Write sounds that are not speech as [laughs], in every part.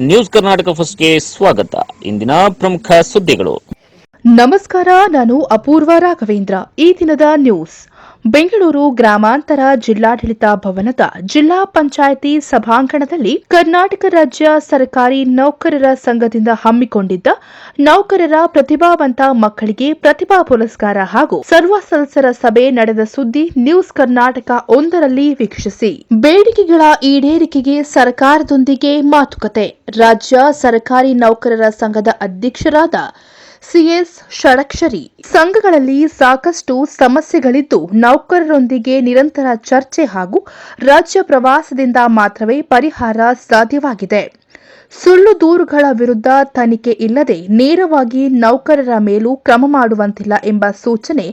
News Karnataka ಫಸ್ಟ್ಗೆ ಸ್ವಾಗತ. ಇಂದಿನ ಪ್ರಮುಖ ಸುದ್ದಿಗಳು. ನಮಸ್ಕಾರ ನಾನು ಅಪೂರ್ವ ರಾಘವೇಂದ್ರ. ಈ ದಿನದ ನ್ಯೂಸ್. ಬೆಂಗಳೂರು ಗ್ರಾಮಾಂತರ ಜಿಲ್ಲಾಡಳಿತ ಭವನದ ಜಿಲ್ಲಾ ಪಂಚಾಯಿತಿ ಸಭಾಂಗಣದಲ್ಲಿ ಕರ್ನಾಟಕ ರಾಜ್ಯ ಸರ್ಕಾರಿ ನೌಕರರ ಸಂಘದಿಂದ ಹಮ್ಮಿಕೊಂಡಿದ್ದ ನೌಕರರ ಪ್ರತಿಭಾವಂತ ಮಕ್ಕಳಿಗೆ ಪ್ರತಿಭಾ ಪುರಸ್ಕಾರ ಹಾಗೂ ಸರ್ವ ಸದಸ್ಯರ ಸಭೆ ನಡೆದ ಸುದ್ದಿ ನ್ಯೂಸ್ ಕರ್ನಾಟಕ ಒಂದರಲ್ಲಿ ವೀಕ್ಷಿಸಿ. ಬೇಡಿಕೆಗಳ ಈಡೇರಿಕೆಗೆ ಸರ್ಕಾರದೊಂದಿಗೆ ಮಾತುಕತೆ. ರಾಜ್ಯ ಸರ್ಕಾರಿ ನೌಕರರ ಸಂಘದ ಅಧ್ಯಕ್ಷರಾದ ಸಿಎಸ್ ಷಡಕ್ಷರಿ. ಸಂಘಗಳಲ್ಲಿ ಸಾಕಷ್ಟು ಸಮಸ್ಯೆಗಳಿದ್ದು ನೌಕರರೊಂದಿಗೆ ನಿರಂತರ ಚರ್ಚೆ ಹಾಗೂ ರಾಜ್ಯ ಪ್ರವಾಸದಿಂದ ಮಾತ್ರವೇ ಪರಿಹಾರ ಸಾಧ್ಯವಾಗಿದೆ. ಸುಳ್ಳು ದೂರುಗಳ ವಿರುದ್ಧ ತನಿಖೆ ಇಲ್ಲದೆ ನೇರವಾಗಿ ನೌಕರರ ಮೇಲೂ ಕ್ರಮ ಮಾಡುವಂತಿಲ್ಲ ಎಂಬ ಸೂಚನೆ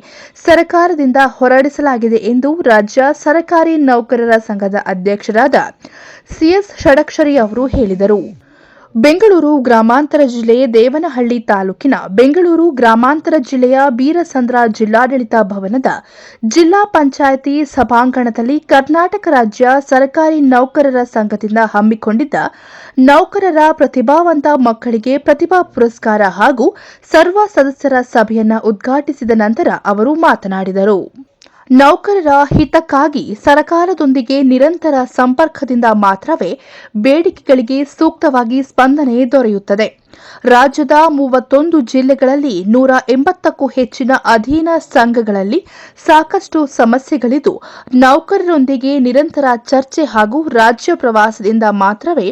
ಸರ್ಕಾರದಿಂದ ಹೊರಡಿಸಲಾಗಿದೆ ಎಂದು ರಾಜ್ಯ ಸರ್ಕಾರಿ ನೌಕರರ ಸಂಘದ ಅಧ್ಯಕ್ಷರಾದ ಸಿಎಸ್ ಷಡಕ್ಷರಿ ಅವರು ಹೇಳಿದರು. ಬೆಂಗಳೂರು ಗ್ರಾಮಾಂತರ ಜಿಲ್ಲೆ ದೇವನಹಳ್ಳಿ ತಾಲೂಕಿನ ಬೆಂಗಳೂರು ಗ್ರಾಮಾಂತರ ಜಿಲ್ಲೆಯ ಬೀರಸಂದ್ರ ಜಿಲ್ಲಾಡಳಿತ ಭವನದ ಜಿಲ್ಲಾ ಪಂಚಾಯಿತಿ ಸಭಾಂಗಣದಲ್ಲಿ ಕರ್ನಾಟಕ ರಾಜ್ಯ ಸರ್ಕಾರಿ ನೌಕರರ ಸಂಘದಿಂದ ಹಮ್ಮಿಕೊಂಡಿದ್ದ ನೌಕರರ ಪ್ರತಿಭಾವಂತ ಮಕ್ಕಳಿಗೆ ಪ್ರತಿಭಾ ಪುರಸ್ಕಾರ ಹಾಗೂ ಸರ್ವ ಸದಸ್ಯರ ಸಭೆಯನ್ನು ಉದ್ಘಾಟಿಸಿದ ನಂತರ ಅವರು ಮಾತನಾಡಿದರು. ನೌಕರರ ಹಿತಕ್ಕಾಗಿ ಸರ್ಕಾರದೊಂದಿಗೆ ನಿರಂತರ ಸಂಪರ್ಕದಿಂದ ಮಾತ್ರವೇ ಬೇಡಿಕೆಗಳಿಗೆ ಸೂಕ್ತವಾಗಿ ಸ್ಪಂದನೆ ದೊರೆಯುತ್ತದೆ. ರಾಜ್ಯದ ಮೂವತ್ತೊಂದು ಜಿಲ್ಲೆಗಳಲ್ಲಿ ನೂರ ಎಂಬತ್ತಕ್ಕೂ ಹೆಚ್ಚಿನ ಅಧೀನ ಸಂಘಗಳಲ್ಲಿ ಸಾಕಷ್ಟು ಸಮಸ್ಯೆಗಳಿದ್ದು, ನೌಕರರೊಂದಿಗೆ ನಿರಂತರ ಚರ್ಚೆ ಹಾಗೂ ರಾಜ್ಯ ಪ್ರವಾಸದಿಂದ ಮಾತ್ರವೇ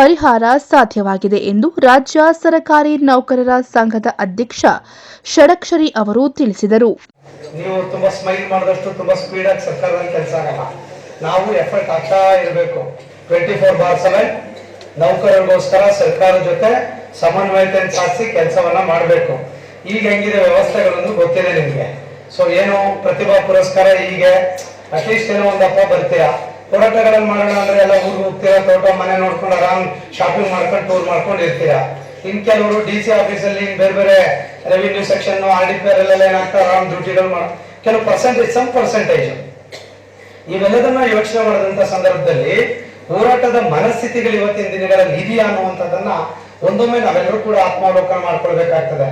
ಪರಿಹಾರ ಸಾಧ್ಯವಾಗಿದೆ ಎಂದು ರಾಜ್ಯ ಸರ್ಕಾರಿ ನೌಕರರ ಸಂಘದ ಅಧ್ಯಕ್ಷ ಷಡಕ್ಷರಿ ಅವರು ತಿಳಿಸಿದರು. ಟ್ವೆಂಟಿ ಫೋರ್ ಬಾರ್ ನೌಕರರಿಗೋಸ್ಕರ ಸರ್ಕಾರದ ಜೊತೆ ಸಮನ್ವಯತೆಯನ್ನು ಸಾಧಿಸಿ ಕೆಲಸವನ್ನ ಮಾಡಬೇಕು. ಈಗ ಹೆಂಗಿದೆ ವ್ಯವಸ್ಥೆಗಳನ್ನು ಗೊತ್ತಿದೆ ನಿಮ್ಗೆ. ಸೊ ಏನು ಪ್ರತಿಭಾ ಪುರಸ್ಕಾರ ಹೀಗೆ ಅಟ್ಲೀಸ್ಟ್ ಏನೋ ಒಂದಪ್ಪ ಬರ್ತೀರಾ? ಹೋರಾಟಗಳನ್ನ ಮಾಡೋಣ ಅಂದ್ರೆ ಎಲ್ಲ ಊರಿಗೆ ಹೋಗ್ತೀರಾ? ತೋಟ, ಮನೆ ನೋಡ್ಕೊಂಡು ಆರಾಮ್ ಶಾಪಿಂಗ್ ಮಾಡ್ಕೊಂಡು ಟೂರ್ ಮಾಡ್ಕೊಂಡು ಇರ್ತೀರಾ? ಇನ್ ಕೆಲವರು ಡಿ ಸಿ ಆಫೀಸಲ್ಲಿ ಬೇರೆ ಬೇರೆ revenue section R D P ಎಲ್ಲ ಏನಾಗ್ತಾರೆ ಆರಾಮ್ ಡ್ಯೂಟಿಗಳು ಮಾಡ ಕೆಲವು ಪರ್ಸೆಂಟೇಜ್ ಸಮ್ ಪರ್ಸೆಂಟೇಜ್ ಇವೆಲ್ಲದನ್ನ ಯೋಚನೆ ಮಾಡಿದಂತ ಸಂದರ್ಭದಲ್ಲಿ ಹೋರಾಟದ ಮನಸ್ಥಿತಿಗಳು ಇವತ್ತಿನ ದಿನಗಳಲ್ಲಿ ಇದೆಯಾ ಅನ್ನುವಂಥದ್ದನ್ನ ಒಂದೊಮ್ಮೆ ನಾವೆಲ್ಲರೂ ಕೂಡ ಆತ್ಮಾವಲೋಕನ ಮಾಡ್ಕೊಳ್ಬೇಕಾಗ್ತದೆ.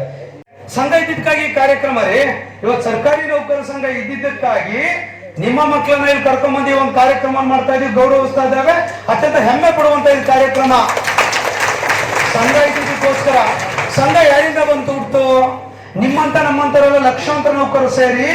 ಸಂಘ ಇದ್ದಿದ್ದಕ್ಕಾಗಿ ಕಾರ್ಯಕ್ರಮ ರೀ, ಇವತ್ತು ಸರ್ಕಾರಿ ನೌಕರ ಸಂಘ ಇದ್ದಿದ್ದಕ್ಕಾಗಿ ನಿಮ್ಮ ಮಕ್ಕಳನ್ನ ಇಲ್ಲಿ ಕರ್ಕೊಂಡ್ ಬಂದು ಒಂದು ಕಾರ್ಯಕ್ರಮ ಮಾಡ್ತಾ ಇದೀವಿ ಗೌರವಿಸ್ತಾ ಇದ್ದಾವೆ. ಅತ್ಯಂತ ಹೆಮ್ಮೆ ಪಡುವಂತ ಈ ಕಾರ್ಯಕ್ರಮ. ಸಂಘ ಇದ್ದಿದ್ದಕ್ಕೋಸ್ಕರ, ಸಂಘ ಯಾರಿಂದ ಬಂತು ಹುಟ್ಟು? ನಿಮ್ಮಂತ ನಮ್ಮಂತರೆಲ್ಲ ಲಕ್ಷಾಂತರ ನೌಕರರು ಸೇರಿ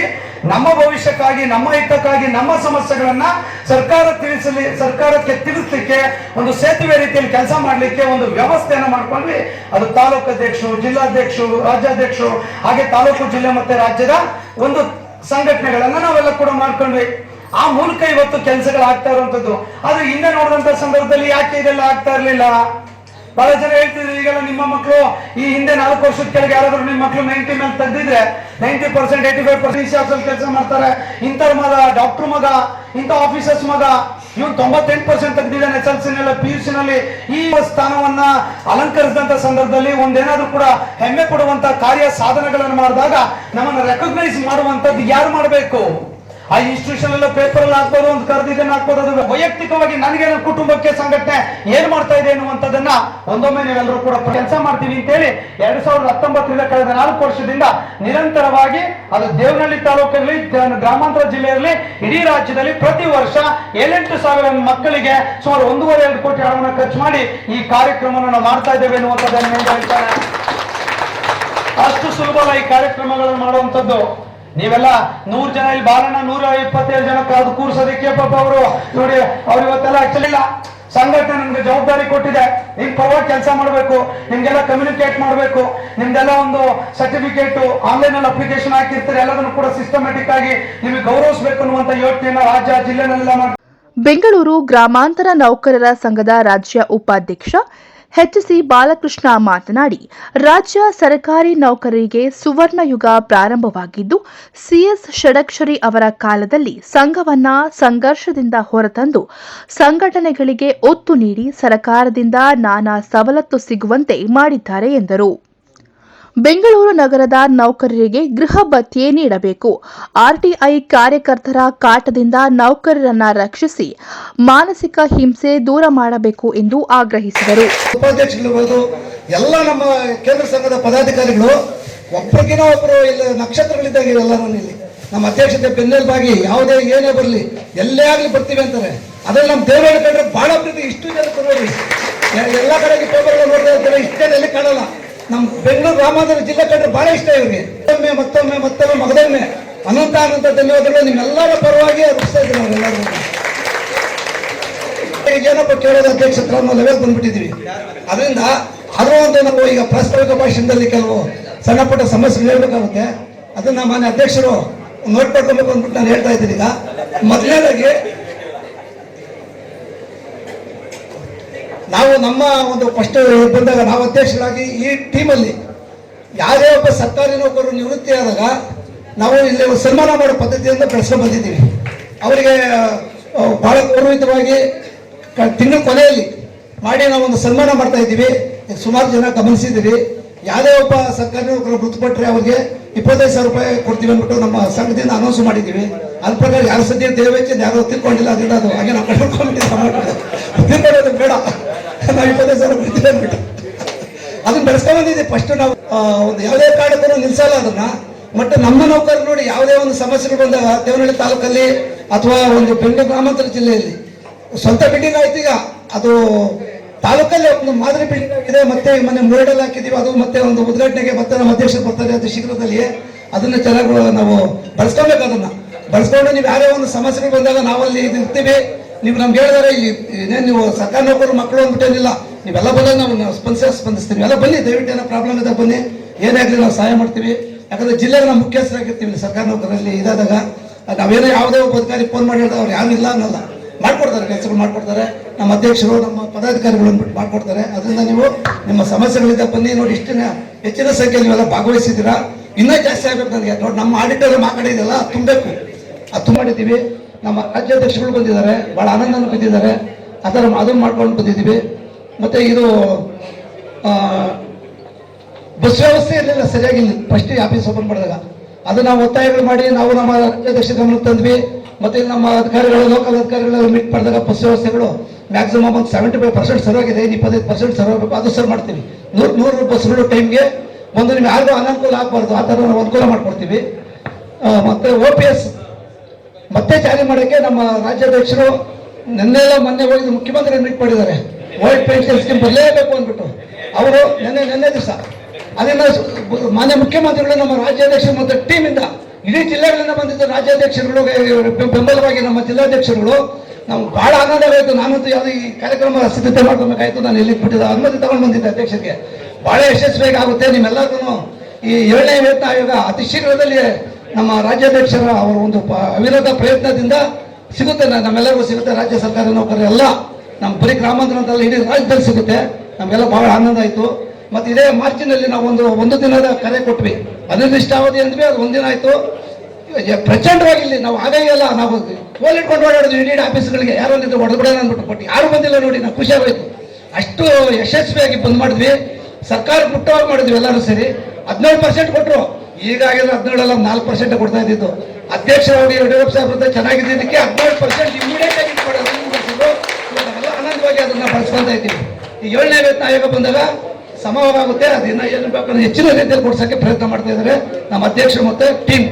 ನಮ್ಮ ಭವಿಷ್ಯಕ್ಕಾಗಿ, ನಮ್ಮ ಹಿತಕ್ಕಾಗಿ, ನಮ್ಮ ಸಮಸ್ಯೆಗಳನ್ನ ಸರ್ಕಾರ ತಿಳಿಸಲಿ, ಸರ್ಕಾರಕ್ಕೆ ತಿಳಿಸ್ಲಿಕ್ಕೆ, ಒಂದು ಸೇತುವೆ ರೀತಿಯಲ್ಲಿ ಕೆಲಸ ಮಾಡ್ಲಿಕ್ಕೆ ಒಂದು ವ್ಯವಸ್ಥೆಯನ್ನ ಮಾಡ್ಕೊಂಡ್ವಿ. ಅದು ತಾಲೂಕು ಅಧ್ಯಕ್ಷರು, ಜಿಲ್ಲಾಧ್ಯಕ್ಷರು, ರಾಜ್ಯಾಧ್ಯಕ್ಷರು, ಹಾಗೆ ತಾಲೂಕು, ಜಿಲ್ಲೆ ಮತ್ತೆ ರಾಜ್ಯದ ಒಂದು ಸಂಘಟನೆಗಳನ್ನ ನಾವೆಲ್ಲ ಕೂಡ ಮಾಡ್ಕೊಂಡ್ವಿ. ಆ ಮೂಲಕ ಇವತ್ತು ಕೆಲಸಗಳು ಆಗ್ತಾ ಇರುವಂತದ್ದು. ಆದ್ರೆ ಹಿಂದೆ ನೋಡಿದಂತ ಸಂದರ್ಭದಲ್ಲಿ ಯಾಕೆ ಇದೆಲ್ಲ ಆಗ್ತಾ ಇರ್ಲಿಲ್ಲ? ಬಹಳ ಜನ ಹೇಳ್ತಿದ್ರು, ಈಗೆಲ್ಲ ನಿಮ್ಮ ಮಕ್ಕಳು ಈ ಹಿಂದೆ ನಾಲ್ಕು ವರ್ಷದ ಕೆಳಗೆ ಯಾರಾದ್ರೂ ನಿಮ್ಮ ಮಕ್ಕಳು ನೈಂಟಿ ಮೇಲೆ ತೆಗೆದಿದ್ರೆ ninety percent eighty five percent ಕೆಲಸ ಮಾಡ್ತಾರೆ. ಇಂಥವ್ರ ಮಗ ಡಾಕ್ಟರ್ ಮಗ, ಇಂಥ ಆಫೀಸರ್ಸ್ ಮಗ ಇವ್ನು ತೊಂಬತ್ತೆಂಟು ಪರ್ಸೆಂಟ್ ತೆಗೆದಿದ್ದಾನೆ ಎಸ್ ಎಲ್ ಸಿ ನಲ್ಲಿ ಪಿ ಯು ಸಿ ನಲ್ಲಿ. ಈ ಸ್ಥಾನವನ್ನ ಅಲಂಕರಿಸಿದಂತ ಸಂದರ್ಭದಲ್ಲಿ ಒಂದೇನಾದ್ರೂ ಕೂಡ ಹೆಮ್ಮೆ ಪಡುವಂತ ಕಾರ್ಯ ಸಾಧನೆಗಳನ್ನು ಮಾಡಿದಾಗ ನಮ್ಮನ್ನು ರೆಕಗ್ನೈಸ್ ಮಾಡುವಂತದ್ದು ಯಾರು ಮಾಡಬೇಕು? ಆ ಇನ್ಸ್ಟಿಟ್ಯೂಷನ್ ಎಲ್ಲ ಪೇಪರ್ ಅಲ್ಲಿ ಹಾಕ್ಬೋದು, ಒಂದು ಕರೆದಿದ್ದನ್ನ ಹಾಕ್ಬೋದು, ಅದು ವೈಯಕ್ತಿಕವಾಗಿ ನನಗೆ ನನ್ನ ಕುಟುಂಬಕ್ಕೆ ಸಂಘಟನೆ ಏನ್ ಮಾಡ್ತಾ ಇದೆ ಅನ್ನುವಂಥದ್ದನ್ನ ಒಂದೊಮ್ಮೆ ನೀವೆಲ್ಲರೂ ಕೂಡ ಕೆಲಸ ಮಾಡ್ತೀವಿ ಅಂತೇಳಿ ಎರಡ್ ಸಾವಿರದ ಹತ್ತೊಂಬತ್ತರಿಂದ ಕಳೆದ ನಾಲ್ಕು ವರ್ಷದಿಂದ ನಿರಂತರವಾಗಿ ಅದು ದೇವನಹಳ್ಳಿ ತಾಲೂಕಲ್ಲಿ ಗ್ರಾಮಾಂತರ ಜಿಲ್ಲೆಯಲ್ಲಿ, ಇಡೀ ರಾಜ್ಯದಲ್ಲಿ ಪ್ರತಿ ವರ್ಷ ಏಳೆಂಟು ಸಾವಿರ ಮಕ್ಕಳಿಗೆ ಸುಮಾರು ಒಂದೂವರೆ ಎರಡು ಕೋಟಿ ಹಣವನ್ನು ಖರ್ಚು ಮಾಡಿ ಈ ಕಾರ್ಯಕ್ರಮವನ್ನು ನಾವು ಮಾಡ್ತಾ ಇದ್ದೇವೆ ಅನ್ನುವಂಥದ್ದನ್ನು ನೀವು ಹೇಳ್ತಾರೆ ಅಷ್ಟು ಸುಲಭವಾಗಿ ಈ ಕಾರ್ಯಕ್ರಮಗಳನ್ನು ಮಾಡುವಂಥದ್ದು ನೀವೆಲ್ಲ ನೂರ್ ಜನ ಇಲ್ಲಿ ಬಾಲಣ್ಣ, ನೂರ ಇಪ್ಪತ್ತೇಳು ಜನ ಅದು ಕೂರ್ಸೋದಕ್ಕೆ ಪಾಪ ಅವರು. ನೋಡಿ, ಅವ್ರು ಇವತ್ತೆಲ್ಲ ಆಕ್ಚುಲಿ ಸಂಘಟನೆ ನಮ್ಗೆ ಜವಾಬ್ದಾರಿ ಕೊಟ್ಟಿದೆ. ನಿಮ್ ಪರವಾಗಿ ಕೆಲಸ ಮಾಡಬೇಕು. ನಿಮ್ಗೆಲ್ಲ ಕಮ್ಯುನಿಕೇಟ್ ಮಾಡಬೇಕು. ನಿಮ್ದೆಲ್ಲ ಒಂದು ಸರ್ಟಿಫಿಕೇಟ್ ಆನ್ಲೈನ್ ಅಲ್ಲಿ ಅಪ್ಲಿಕೇಶನ್ ಹಾಕಿರ್ತಾರೆ. ಎಲ್ಲದನ್ನು ಕೂಡ ಸಿಸ್ಟಮೆಟಿಕ್ ಆಗಿ ನಿಮಗೆ ಗೌರವಿಸಬೇಕು ಅನ್ನುವಂತ ಯೋಚನೆಯನ್ನ ರಾಜ್ಯ ಜಿಲ್ಲೆನೆಲ್ಲ ಬೆಂಗಳೂರು ಗ್ರಾಮಾಂತರ ನೌಕರರ ಸಂಘದ ರಾಜ್ಯ ಉಪಾಧ್ಯಕ್ಷ ಎಚ್ಸಿ ಬಾಲಕೃಷ್ಣ ಮಾತನಾಡಿ, ರಾಜ್ಯ ಸರ್ಕಾರಿ ನೌಕರರಿಗೆ ಸುವರ್ಣಯುಗ ಪ್ರಾರಂಭವಾಗಿದ್ದು ಸಿಎಸ್ ಷಡಕ್ಷರಿ ಅವರ ಕಾಲದಲ್ಲಿ ಸಂಘವನ್ನ ಸಂಘರ್ಷದಿಂದ ಹೊರತಂದು ಸಂಘಟನೆಗಳಿಗೆ ಒತ್ತು ನೀಡಿ ಸರ್ಕಾರದಿಂದ ನಾನಾ ಸವಲತ್ತು ಸಿಗುವಂತೆ ಮಾಡಿದ್ದಾರೆ ಎಂದರು. ಬೆಂಗಳೂರು ನಗರದ ನೌಕರರಿಗೆ ಗೃಹ ಭತ್ಯೆ ನೀಡಬೇಕು. ಆರ್ಟಿಐ ಕಾರ್ಯಕರ್ತರ ಕಾಟದಿಂದ ನೌಕರರನ್ನ ರಕ್ಷಿಸಿ ಮಾನಸಿಕ ಹಿಂಸೆ ದೂರ ಮಾಡಬೇಕು ಎಂದು ಆಗ್ರಹಿಸಿದರು. ಎಲ್ಲ ನಮ್ಮ ಕೇಂದ್ರ ಸಂಘದ ಪದಾಧಿಕಾರಿಗಳು ಒಬ್ಬರಿಗಿನ ಒಬ್ಬರು ಇಲ್ಲ ಎಲ್ಲರೂ ಇಲ್ಲಿ ನಮ್ಮ ಅಧ್ಯಕ್ಷತೆ ಬೆನ್ನೆಲುಬಾಗಿ ಯಾವುದೇ ಏನೇ ಬರಲಿ ಎಲ್ಲೇ ಆಗಲಿ ಬರ್ತೀವಿ ಅಂತಾರೆ. ಅದ್ರಲ್ಲಿ ನಮ್ಮ ದೇವೇಗೌಡ ಕಂಡ್ರೆ ಬಹಳ ಪ್ರೀತಿ, ಇಷ್ಟು ಜನ ನೋಡ್ರಿ ಎಲ್ಲ ಕಡೆಗೆ ಪೇಪರ್ಗಳು ನೋಡ್ತಾ ಇರ್ತಾರೆ ಇಷ್ಟೇ ಕಾಣಲ್ಲ. ನಮ್ಮ ಬೆಂಗಳೂರು ಗ್ರಾಮಾಂತರ ಜಿಲ್ಲೆ ಕಂಡ್ರೆ ಬಹಳ ಇಷ್ಟ ಇವ್ರಿಗೆ. ಮತ್ತೊಮ್ಮೆ ಮತ್ತೊಮ್ಮೆ ಮತ್ತೊಮ್ಮೆ, ಮಗದೊಮ್ಮೆ. ಅನಂತ ಅನಂತ ಧನ್ಯವಾದಗಳು ನಿಮ್ಮೆಲ್ಲರ ಪರವಾಗಿ ರೂಪಿಸ್ತಾ ಇದ್ದೀನಿ ಅವರೆಲ್ಲರೂ ಏನಪ್ಪ ಕೇಳೋದು ಅಧ್ಯಕ್ಷ ಹತ್ರ ಲೆವೆಲ್ ಬಂದ್ಬಿಟ್ಟಿದ್ವಿ ಅದರಿಂದ ಅದರ ಒಂದು ನಾವು ಈಗ ಪ್ರಾಸ್ತಾವಿಕ ಭಾಷಣದಲ್ಲಿ ಕೆಲವು ಸಣ್ಣ ಪುಟ್ಟ ಸಮಸ್ಯೆಗಳು ಹೇಳ್ಬೇಕಾಗುತ್ತೆ. ಅದನ್ನ ಮಾನ್ಯ ಅಧ್ಯಕ್ಷರು ನೋಡ್ಕೊಳ್ಬೇಕು ಅಂದ್ಬಿಟ್ಟು ನಾನು ಹೇಳ್ತಾ ಇದ್ದೀನಿ. ಈಗ ಮೊದಲನೇದಾಗಿ ನಾವು ನಮ್ಮ ಒಂದು ಫಸ್ಟ್ ಬಂದಾಗ ನಾವು ಅಧ್ಯಕ್ಷರಾಗಿ ಈ ಟೀಮಲ್ಲಿ ಯಾವುದೇ ಒಬ್ಬ ಸರ್ಕಾರಿ ನೌಕರರು ನಿವೃತ್ತಿ ಆದಾಗ ನಾವು ಇಲ್ಲಿ ಸನ್ಮಾನ ಮಾಡೋ ಪದ್ಧತಿಯನ್ನು ಬೆಳೆಸ್ಕೊಂಡು ಬಂದಿದ್ದೀವಿ. ಅವರಿಗೆ ಬಹಳ ಗೌರವಿತವಾಗಿ ತಿಂಗಳ ಕೊನೆಯಲ್ಲಿ ಮಾಡಿ ನಾವು ಒಂದು ಸನ್ಮಾನ ಮಾಡ್ತಾ ಇದ್ದೀವಿ. ಸುಮಾರು ಜನ ಗಮನಿಸಿದ್ದೀವಿ ಯಾವುದೇ ಒಬ್ಬ ಸರ್ಕಾರಿ ನೌಕರರು ಮೃತಪಟ್ಟರೆ ಅವ್ರಿಗೆ ಇಪ್ಪತ್ತೈದು ಸಾವಿರ ರೂಪಾಯಿ ಕೊಡ್ತೀವಿ ಅಂದ್ಬಿಟ್ಟು ನಮ್ಮ ಸಂಘದಿಂದ ಅನೌನ್ಸ್ ಮಾಡಿದ್ದೀವಿ. ಅದ್ರ ಪ್ರಕಾರ ಯಾರು ಸದ್ಯ ದೇವೆಚ್ಚ ಯಾರು ತಿಳ್ಕೊಂಡಿಲ್ಲ, ಅದರಿಂದ ಅದು ಹಾಗೆ ನಾವು ತಿಳ್ಕೊಳ್ಳೋದು ಬೇಡ. ಇಪ್ಪತ್ತೈದು ಸಾವಿರ ಅದನ್ನ ಬೆಳೆಸ್ಕೊಂಡಿದೆ ಫಸ್ಟ್ ನಾವು ಒಂದು ಯಾವುದೇ ಕಾರಣಕ್ಕೂ ನಿಲ್ಸಲ್ಲ ಅದನ್ನ. ಮತ್ತೆ ನಮ್ಮ ನೌಕರರು ನೋಡಿ ಯಾವುದೇ ಒಂದು ಸಮಸ್ಯೆಗಳು ಬಂದಾಗ ದೇವನಹಳ್ಳಿ ತಾಲೂಕಲ್ಲಿ ಅಥವಾ ಒಂದು ಬೆಂಗಳೂರು ಗ್ರಾಮಾಂತರ ಜಿಲ್ಲೆಯಲ್ಲಿ. ಸ್ವಂತ ಬಿಲ್ಡಿಂಗ್ ಆಯ್ತು ಈಗ. ಅದು ತಾಲೂಕಲ್ಲಿ ಒಂದು ಮಾದರಿ ಬಿಲ್ಡಿಂಗ್ ಆಗಿದೆ. ಮತ್ತೆ ಮೊನ್ನೆ ಮೂರಡಲ್ಲಿ ಹಾಕಿದೀವಿ ಅದು ಮತ್ತೆ ಒಂದು ಉದ್ಘಾಟನೆಗೆ ಮತ್ತೆ ನಮ್ಮ ಅಧ್ಯಕ್ಷರು ಬರ್ತಾರೆ ಅದು ಶೀಘ್ರದಲ್ಲಿಯೇ. ಅದನ್ನ ಚೆನ್ನಾಗಿ ನಾವು ಬಳಸ್ಕೊಬೇಕು ಅದನ್ನ. ಬಳಸ್ಕೊಂಡು ನೀವು ಯಾರೇ ಒಂದು ಸಮಸ್ಯೆಗಳು ಬಂದಾಗ ನಾವಲ್ಲಿ ಇದು ಇರ್ತೀವಿ. ನೀವು ನಮ್ಗೆ ಹೇಳಿದಾರೆ, ಇಲ್ಲಿ ಏನೇನು ನೀವು ಸರ್ಕಾರ ನೌಕರರು ಮಕ್ಕಳು ಅಂದ್ಬಿಟ್ಟೇನಿಲ್ಲ ನೀವೆಲ್ಲ ಬಂದಾಗ ನಾವು ನಾವು ಸ್ಪಂದಿಸ, ಸ್ಪಂದಿಸ್ತೀವಿ. ಎಲ್ಲ ಬನ್ನಿ, ದಯವಿಟ್ಟು ಏನೋ ಪ್ರಾಬ್ಲಮ್ ಇದ್ದಾಗ ಬನ್ನಿ. ಏನೇ ಆಗಲಿ ನಾವು ಸಹಾಯ ಮಾಡ್ತೀವಿ. ಯಾಕಂದ್ರೆ ಜಿಲ್ಲೆಗೆ ನಾವು ಮುಖ್ಯಸ್ಥರಾಗಿರ್ತೀವಿ ಸರ್ಕಾರ ನೌಕರಲ್ಲಿ ಇದಾದಾಗ. ನಾವೇನೋ ಯಾವುದೇ ಒಬ್ಬ ಅಧಿಕಾರಿ ಫೋನ್ ಮಾಡಿ ಹೇಳಿದ್ರೆ ಅವ್ರು ಯಾರು ಇಲ್ಲ ಅನ್ನಲ್ಲ. ಮಾಡ್ಕೊಡ್ತಾರೆ, ಕೆಲಸಗಳು ಮಾಡ್ಕೊಡ್ತಾರೆ. ನಮ್ಮ ಅಧ್ಯಕ್ಷರು, ನಮ್ಮ ಪದಾಧಿಕಾರಿಗಳು ಅಂದ್ಬಿಟ್ಟು ಮಾಡ್ಕೊಡ್ತಾರೆ. ಅದರಿಂದ ನೀವು ನಿಮ್ಮ ಸಮಸ್ಯೆಗಳಿಂದ ಬನ್ನಿ. ನೋಡಿ ಇಷ್ಟಿನ ಹೆಚ್ಚಿನ ಸಂಖ್ಯೆಯಲ್ಲಿ ನೀವೆಲ್ಲ ಭಾಗವಹಿಸಿದ್ದೀರಾ. ಇನ್ನೂ ಜಾಸ್ತಿ ಆಗಬೇಕು ನನಗೆ. ನೋಡಿ, ನಮ್ಮ ಆಡಿಟರ್ ಮಾತಾಡಿದೆಲ್ಲ ತುಂಬಬೇಕು. ಅದು ತುಂಬ ಮಾಡಿದ್ದೀವಿ. ನಮ್ಮ ರಾಜ್ಯಾಧ್ಯಕ್ಷಗಳು ಬಂದಿದ್ದಾರೆ ಭಾಳ ಆನಂದನ ಬಂದಿದ್ದಾರೆ ಅದರ ಅದನ್ನು ಮಾಡ್ಕೊಂಡು ಬಂದಿದ್ದೀವಿ. ಮತ್ತು ಇದು ಬಸ್ ವ್ಯವಸ್ಥೆ ಇರಲಿಲ್ಲ ಸರಿಯಾಗಿ ಫಸ್ಟ್ ಆಫೀಸ್ ಓಪನ್ ಮಾಡಿದಾಗ. ಅದು ನಾವು ಒತ್ತಾಯಗಳು ಮಾಡಿ ನಾವು ನಮ್ಮ ರಾಜ್ಯಾಧ್ಯಕ್ಷ ಗಮನಕ್ಕೆ ತಂದ್ವಿ. ಮತ್ತೆ ಇಲ್ಲಿ ನಮ್ಮ ಅಧಿಕಾರಿಗಳು ಲೋಕಲ್ ಅಧಿಕಾರಿಗಳು ಮೀಟ್ ಮಾಡಿದಾಗ ಬಸ್ ವ್ಯವಸ್ಥೆಗಳು ಮ್ಯಾಕ್ಸಿಮಮ್ ಒಂದು ಸೆವೆಂಟಿ ಫೈವ್ ಪರ್ಸೆಂಟ್ ಸರ್ವಾಗಿದೆ ಇಪ್ಪತ್ತೈದು ಪರ್ಸೆಂಟ್ ಸರಿಯಾಗಬೇಕು ಅದು ಸರ್ ಮಾಡ್ತೀವಿ. ನೂರು ನೂರು ಬಸ್ಗಳು ಟೈಮ್ಗೆ. ಒಂದು ನಿಮ್ಗೆ ಯಾರಿಗೂ ಅನಾನುಕೂಲ ಆಗಬಾರ್ದು. ಆ ಥರ ನಾವು ಅನುಕೂಲ ಮಾಡ್ಕೊಡ್ತೀವಿ. ಮತ್ತೆ ಓ ಪಿ ಎಸ್ ಮತ್ತೆ ಜಾರಿ ಮಾಡೋಕ್ಕೆ ನಮ್ಮ ರಾಜ್ಯಾಧ್ಯಕ್ಷರು ನಿನ್ನೆಲ್ಲ ಮೊನ್ನೆ ಹೋಗಿ ಮುಖ್ಯಮಂತ್ರಿ ಮೀಟ್ ಮಾಡಿದ್ದಾರೆ. ವೈಟ್ ಪೆನ್ಷನ್ ಸ್ಕೀಮ್ ಬರಲೇಬೇಕು ಅಂದ್ಬಿಟ್ಟು. ಅವರು ನಿನ್ನೆ ನಿನ್ನೆ ದಿವಸ ಅದನ್ನ ಮಾನ್ಯ ಮುಖ್ಯಮಂತ್ರಿಗಳು ನಮ್ಮ ರಾಜ್ಯಾಧ್ಯಕ್ಷರು ಮತ್ತು ಟೀಮಿಂದ ಇಡೀ ಜಿಲ್ಲೆಗಳಿಂದ ಬಂದಿದ್ದ ರಾಜ್ಯಾಧ್ಯಕ್ಷರುಗಳು ಬೆಂಬಲವಾಗಿ ನಮ್ಮ ಜಿಲ್ಲಾಧ್ಯಕ್ಷರುಗಳು, ನಾವು ಬಹಳ ಆನಂದವಾಯಿತು ನಾನಂತೂ ಯಾವುದೇ ಈ ಕಾರ್ಯಕ್ರಮ ಸಿದ್ಧತೆ ಮಾಡ್ಕೊಬೇಕಾಯ್ತು. ನಾನು ಇಲ್ಲಿ ಬಿಟ್ಟಿದ್ದ ಅನುಮತಿ ತಗೊಂಡು ಬಂದಿದ್ದೆ ಅಧ್ಯಕ್ಷರಿಗೆ. ಬಹಳ ಯಶಸ್ವಿಯಾಗಿ ಆಗುತ್ತೆ. ನಿಮ್ಮೆಲ್ಲರೂ ಈ ಏಳನೇ ವೇತನ ಆಯೋಗ ಅತಿ ಶೀಘ್ರದಲ್ಲಿ ನಮ್ಮ ರಾಜ್ಯಾಧ್ಯಕ್ಷರ ಅವರ ಒಂದು ಅವಿರತ ಪ್ರಯತ್ನದಿಂದ ಸಿಗುತ್ತೆ ನಮ್ಮೆಲ್ಲರಿಗೂ ಸಿಗುತ್ತೆ, ರಾಜ್ಯ ಸರ್ಕಾರಿ ನೌಕರರು ಎಲ್ಲ ನಮ್ಮ ಬರೀ ಗ್ರಾಮಾಂತರ ಅಂತಲ್ಲ ಇಡೀ ರಾಜ್ಯದಲ್ಲಿ ಸಿಗುತ್ತೆ. ನಮಗೆಲ್ಲ ಬಹಳ ಆನಂದ ಆಯಿತು. ಮತ್ತು ಇದೇ ಮಾರ್ಚಿನಲ್ಲಿ ನಾವು ಒಂದು ಒಂದು ದಿನದ ಕರೆ ಕೊಟ್ವಿ. ಅನಿರ್ದಿಷ್ಟಾವಧಿ ಅಂದ್ವಿ, ಅದು ಒಂದಿನ ಆಯಿತು. ಪ್ರಚಂಡವಾಗಿ ಇಲ್ಲಿ ನಾವು ಹಾಗೇ ಇಲ್ಲ. ನಾವು ಕೋಲ್ ಓಡಾಡಿದ್ವಿ ಇಡೀ ಆಫೀಸ್ಗಳಿಗೆ. ಯಾರೋ ಇದ್ರೆ ಹೊಡೆದ್ಬಿಡೋಣ ಅಂದ್ಬಿಟ್ಟು ಬಟ್ ಯಾರು ಬಂದಿಲ್ಲ ನೋಡಿ, ನಾವು ಖುಷಿ ಆಗೋಯ್ತು. ಅಷ್ಟು ಯಶಸ್ವಿಯಾಗಿ ಬಂದ್ ಮಾಡಿದ್ವಿ. ಸರ್ಕಾರ ಪುಟ್ಟವಾಗಿ ಮಾಡಿದ್ವಿ ಎಲ್ಲರೂ ಸೇರಿ. ಹದಿನೇಳು ಪರ್ಸೆಂಟ್ ಕೊಟ್ಟರು ಈಗಾಗಿದ್ರೆ ಹದಿನೇಳಲ್ಲ ನಾಲ್ಕು ಪರ್ಸೆಂಟ್ ಕೊಡ್ತಾ ಇದ್ದಿದ್ದು. ಅಧ್ಯಕ್ಷರಾಗಿ ಯಡಿಯೂರಪ್ಪ ಸಾಹೇಬ್ರ ಚೆನ್ನಾಗಿದ್ದಕ್ಕೆ ಹದಿನೇಳು ಪರ್ಸೆಂಟ್ ಇಮಿಡಿಯೇಟ್ ಆಗಿ ಆನಂದವಾಗಿ ಅದನ್ನ ಬಳಸ್ಕೊಂತ ಇದ್ದೀವಿ. ಈ ಏಳನೇ ವೇತನ ಆಯೋಗ ಬಂದಾಗ ಸಮವಾಗುತ್ತೆ. ಅದನ್ನ ಏನು ಬೇಕು ಹೆಚ್ಚಿನ ರೀತಿಯಲ್ಲಿ ಕೊಡ್ಸೋಕೆ ಪ್ರಯತ್ನ ಮಾಡ್ತಾ ಇದ್ದಾರೆ. ನಮ್ಮ ಅಧ್ಯಕ್ಷರು ಮತ್ತೆ ಟೀಮ್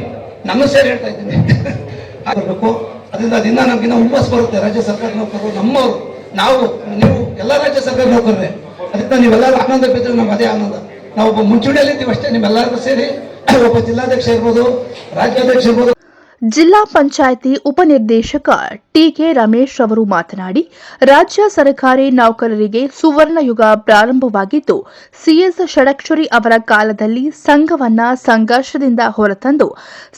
ನನ್ನ ಸೇರಿ ಹೇಳ್ತಾ ಇದ್ದೀನಿ. [laughs] ಆಗಬೇಕು. ಅದರಿಂದ ಅದನ್ನ ನಮಗಿನ್ನ ಹುಮ್ಮಸ್ ಬರುತ್ತೆ. ರಾಜ್ಯ ಸರ್ಕಾರ ನೌಕರರು ನಮ್ಮವರು. ನಾವು, ನೀವು, ಎಲ್ಲ ರಾಜ್ಯ ಸರ್ಕಾರ ನೌಕರರೇ. ಅದಕ್ಕೆ ನೀವೆಲ್ಲರೂ ಆನಂದ ಬಿದ್ದರೆ ನಮ್ಗೆ ಅದೇ ಆನಂದ. ನಾವು ಮುಂಚೂಣಿಯಲ್ಲಿ ಇದ್ದೀವಿ ಅಷ್ಟೇ. ನಿಮ್ಮೆಲ್ಲರಿಗೂ ಸೇರಿ ಒಬ್ಬ ಜಿಲ್ಲಾಧ್ಯಕ್ಷ ಜಿಲ್ಲಾ ಪಂಚಾಯಿತಿ ಉಪನಿರ್ದೇಶಕ ಟಿಕೆ ರಮೇಶ್ ಅವರು ಮಾತನಾಡಿ, ರಾಜ್ಯ ಸರ್ಕಾರಿ ನೌಕರರಿಗೆ ಸುವರ್ಣಯುಗ ಪ್ರಾರಂಭವಾಗಿದ್ದು, ಸಿಎಸ್ ಷಡಕ್ಷರಿ ಅವರ ಕಾಲದಲ್ಲಿ ಸಂಘವನ್ನ ಸಂಘರ್ಷದಿಂದ ಹೊರತಂದು,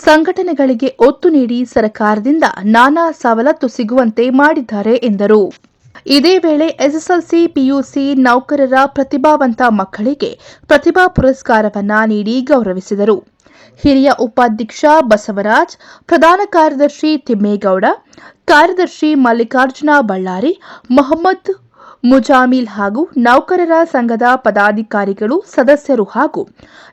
ಸಂಘಟನೆಗಳಿಗೆ ಒತ್ತು ನೀಡಿ ಸರ್ಕಾರದಿಂದ ನಾನಾ ಸವಲತ್ತು ಸಿಗುವಂತೆ ಮಾಡಿದ್ದಾರೆ ಎಂದರು. ಇದೇ ವೇಳೆ ಎಸ್ಎಸ್ಎಲ್ಸಿ, ಪಿಯುಸಿ ನೌಕರರ ಪ್ರತಿಭಾವಂತ ಮಕ್ಕಳಿಗೆ ಪ್ರತಿಭಾ ಪುರಸ್ಕಾರವನ್ನ ನೀಡಿ ಗೌರವಿಸಿದರು. ಹಿರಿಯ ಉಪಾಧ್ಯಕ್ಷ ಬಸವರಾಜ್, ಪ್ರಧಾನ ಕಾರ್ಯದರ್ಶಿ ತಿಮ್ಮೇಗೌಡ, ಕಾರ್ಯದರ್ಶಿ ಮಲ್ಲಿಕಾರ್ಜುನ ಬಳ್ಳಾರಿ, ಮೊಹಮ್ಮದ್ ಮುಜಾಮಿಲ್ ಹಾಗೂ ನೌಕರರ ಸಂಘದ ಪದಾಧಿಕಾರಿಗಳು, ಸದಸ್ಯರು ಹಾಗೂ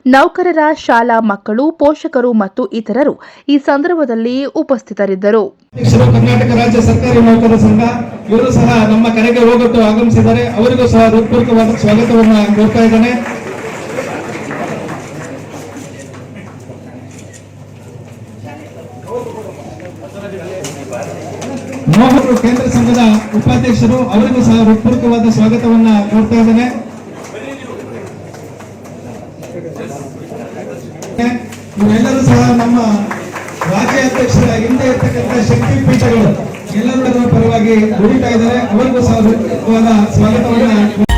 ನೌಕರರ ಶಾಲಾ ಮಕ್ಕಳು, ಪೋಷಕರು ಮತ್ತು ಇತರರು ಈ ಸಂದರ್ಭದಲ್ಲಿ ಉಪಸ್ಥಿತರಿದ್ದರು. ಇವರು ಸಹ ನಮ್ಮ ಕರೆಗೆ ಹೋಗಟ್ಟು ಆಗಮಿಸಿದ್ದಾರೆ. ಅವರಿಗೂ ಸಹ ಹೃತ್ಪೂರ್ವಕವಾದ ಸ್ವಾಗತವನ್ನು ಕೋರ್ತಾ ಇದ್ದೇನೆ. ಮೋಹರು ಕೇಂದ್ರ ಸಂಘದ ಉಪಾಧ್ಯಕ್ಷರು ಅವರಿಗೂ ಸಹ ಹೃತ್ಪೂರ್ವಕವಾದ ಸ್ವಾಗತವನ್ನ ಕೋರ್ತಾ ಇದ್ದೇನೆ. ಇವರೆಲ್ಲರೂ ಸಹ ನಮ್ಮ ರಾಜ್ಯ ಅಧ್ಯಕ್ಷರ ಹಿಂದೆ ಇರ್ತಕ್ಕಂಥ ಶಕ್ತಿ ಪೀಠಗಳು ಎಲ್ಲರೂ ಪರವಾಗಿ ದುಡಿತಾ ಇದ್ದಾರೆ. ಅವರಿಗೂ ಸ್ವಾಗತವನ್ನ